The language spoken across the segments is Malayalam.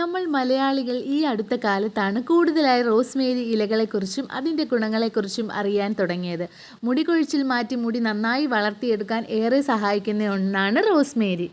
നമ്മൾ മലയാളികൾ ഈ അടുത്ത കാലത്താണ് കൂടുതലായി റോസ്മേരി ഇലകളെക്കുറിച്ചും അതിന്റെ ഗുണങ്ങളെക്കുറിച്ചും അറിയാൻ തുടങ്ങിയത്. മുടി കൊഴിച്ചിൽ മാറ്റി മുടി നന്നായി വളർത്തിയെടുക്കാൻ ഏറെ സഹായിക്കുന്ന ഒന്നാണ് റോസ്മേരി.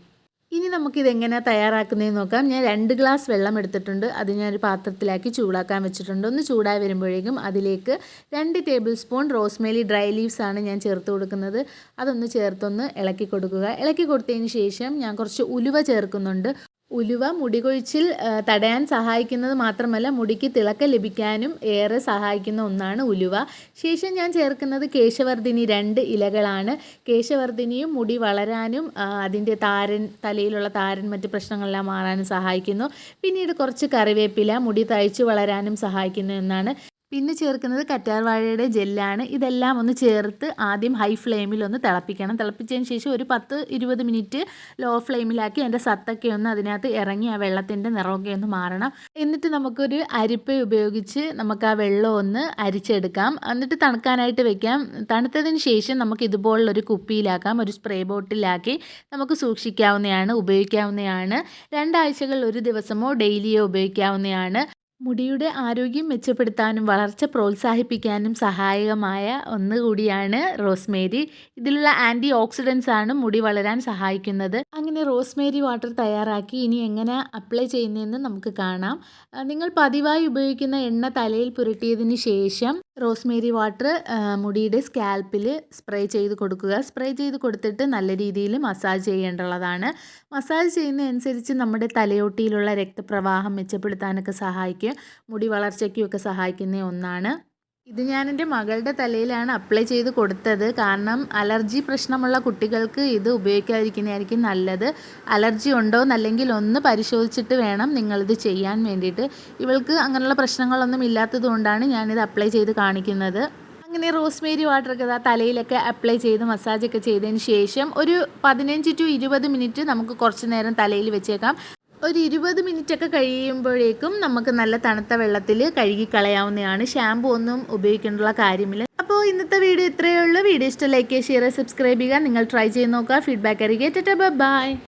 ഇനി നമുക്കിതെങ്ങനെ തയ്യാറാക്കുന്നതെന്ന് നോക്കാം. ഞാൻ രണ്ട് ഗ്ലാസ് വെള്ളം എടുത്തിട്ടുണ്ട്. അത് ഞാനൊരു പാത്രത്തിലാക്കി ചൂടാക്കാൻ വെച്ചിട്ടുണ്ട്. ഒന്ന് ചൂടായി വരുമ്പോഴേക്കും അതിലേക്ക് രണ്ട് tablespoon rosemary dry leaves ആണ് ഞാൻ ചേർത്ത് കൊടുക്കുന്നത്. അതൊന്ന് ചേർത്തൊന്ന് ഇളക്കി കൊടുക്കുക. ഇളക്കി കൊടുത്തതിന് ശേഷം ഞാൻ കുറച്ച് ഉലുവ ചേർക്കുന്നുണ്ട്. ഉലുവ മുടികൊഴിച്ചിൽ തടയാൻ സഹായിക്കുന്നത് മാത്രമല്ല മുടിക്ക് തിളക്കം ലഭിക്കാനും ഏറെ സഹായിക്കുന്ന ഒന്നാണ് ഉലുവ. ശേഷം ഞാൻ ചേർക്കുന്നത് കേശവർദ്ധിനി രണ്ട് ഇലകളാണ്. കേശവർദ്ധിനിയും മുടി വളരാനും അതിന്റെ താരൻ തലയിലുള്ള താരൻ മറ്റ് പ്രശ്നങ്ങളെല്ലാം മാറാനും സഹായിക്കുന്നു. പിന്നീട് കുറച്ച് കറിവേപ്പില മുടി തഴച്ചു വളരാനും സഹായിക്കുന്ന എന്നാണ് പിന്നെ ചേർക്കുന്നത് കറ്റാർവാഴയുടെ ജെല്ലാണ്. ഇതെല്ലാം ഒന്ന് ചേർത്ത് ആദ്യം ഹൈ ഫ്ലെയിമിൽ ഒന്ന് തിളപ്പിക്കണം. തിളപ്പിച്ചതിന് ശേഷം ഒരു പത്ത് ഇരുപത് മിനിറ്റ് ലോ ഫ്ലെയിമിലാക്കി അതിന്റെ സത്തൊക്കെ ഒന്ന് അതിനകത്ത് ഇറങ്ങി ആ വെള്ളത്തിന്റെ നിറമൊക്കെ ഒന്ന് മാറണം. എന്നിട്ട് നമുക്കൊരു അരിപ്പ ഉപയോഗിച്ച് നമുക്ക് ആ വെള്ളം ഒന്ന് അരിച്ചെടുക്കാം. എന്നിട്ട് തണുക്കാനായിട്ട് വെക്കാം. തണുത്തതിന് ശേഷം നമുക്ക് ഇതുപോലുള്ളൊരു കുപ്പിയിലാക്കാം. ഒരു സ്പ്രേ ബോട്ടിലാക്കി നമുക്ക് സൂക്ഷിക്കാവുന്നതാണ് ഉപയോഗിക്കാവുന്നതാണ്. രണ്ടാഴ്ചകളിൽ ഒരു ദിവസമോ ഡെയിലിയോ ഉപയോഗിക്കാവുന്നതാണ്. മുടിയുടെ ആരോഗ്യം മെച്ചപ്പെടുത്താനും വളർച്ച പ്രോത്സാഹിപ്പിക്കാനും സഹായകമായ ഒന്ന് കൂടിയാണ് റോസ്മേരി. ഇതിലുള്ള ആന്റി ഓക്സിഡൻസ് ആണ് മുടി വളരാൻ സഹായിക്കുന്നത്. അങ്ങനെ റോസ്മേരി വാട്ടർ തയ്യാറാക്കി ഇനി എങ്ങനെ അപ്ലൈ ചെയ്യുന്നതെന്ന് നമുക്ക് കാണാം. നിങ്ങൾ പതിവായി ഉപയോഗിക്കുന്ന എണ്ണ തലയിൽ പുരട്ടിയതിന് ശേഷം റോസ്മേരി വാട്ടർ മുടിയുടെ സ്കാൽപ്പിൽ സ്പ്രേ ചെയ്ത് കൊടുക്കുക. സ്പ്രേ ചെയ്ത് കൊടുത്തിട്ട് നല്ല രീതിയിൽ മസാജ് ചെയ്യേണ്ടതാണ് മസാജ് ചെയ്യുന്നതനുസരിച്ച് നമ്മുടെ തലയോട്ടിയിലുള്ള രക്തപ്രവാഹം മെച്ചപ്പെടുത്താനൊക്കെ സഹായിക്കും. മുടി വളർച്ചയ്ക്കും ഒക്കെ സഹായിക്കുന്ന ഒന്നാണ്. ഇത് ഞാൻ എന്റെ മകളുടെ തലയിലാണ് അപ്ലൈ ചെയ്ത് കൊടുത്തത്. കാരണം അലർജി പ്രശ്നമുള്ള കുട്ടികൾക്ക് ഇത് ഉപയോഗിക്കാതിരിക്കുന്നതായിരിക്കും നല്ലത്. അലർജി ഉണ്ടോ എന്നല്ലെങ്കിൽ ഒന്ന് പരിശോധിച്ചിട്ട് വേണം നിങ്ങളിത് ചെയ്യാൻ വേണ്ടിയിട്ട്. ഇവൾക്ക് അങ്ങനെയുള്ള പ്രശ്നങ്ങളൊന്നും ഇല്ലാത്തതുകൊണ്ടാണ് ഞാനിത് അപ്ലൈ ചെയ്ത് കാണിക്കുന്നത്. അങ്ങനെ റോസ്മേരി വാട്ടറൊക്കെ ഇതാ തലയിലൊക്കെ അപ്ലൈ ചെയ്ത് മസാജൊക്കെ ചെയ്തതിന് ശേഷം ഒരു പതിനഞ്ച് ടു ഇരുപത് മിനിറ്റ് നമുക്ക് കുറച്ച് നേരം തലയിൽ വെച്ചേക്കാം. ഒരു ഇരുപത് മിനിറ്റ് ഒക്കെ കഴിയുമ്പോഴേക്കും നമുക്ക് നല്ല തണുത്ത വെള്ളത്തിൽ കഴുകി കളയാവുന്നതാണ്. ഷാമ്പു ഒന്നും ഉപയോഗിക്കേണ്ടുള്ള കാര്യമില്ല. അപ്പോൾ ഇന്നത്തെ വീഡിയോ ഇത്രയേ ഉള്ളൂ. വീഡിയോ ഇഷ്ടം ലൈക്ക് ചെയ്യുക ഷെയർ സബ്സ്ക്രൈബ് ചെയ്യുക. നിങ്ങൾ ട്രൈ ചെയ്ത് നോക്കുക. ഫീഡ്ബാക്ക് അറിയിക്കുക. ബൈ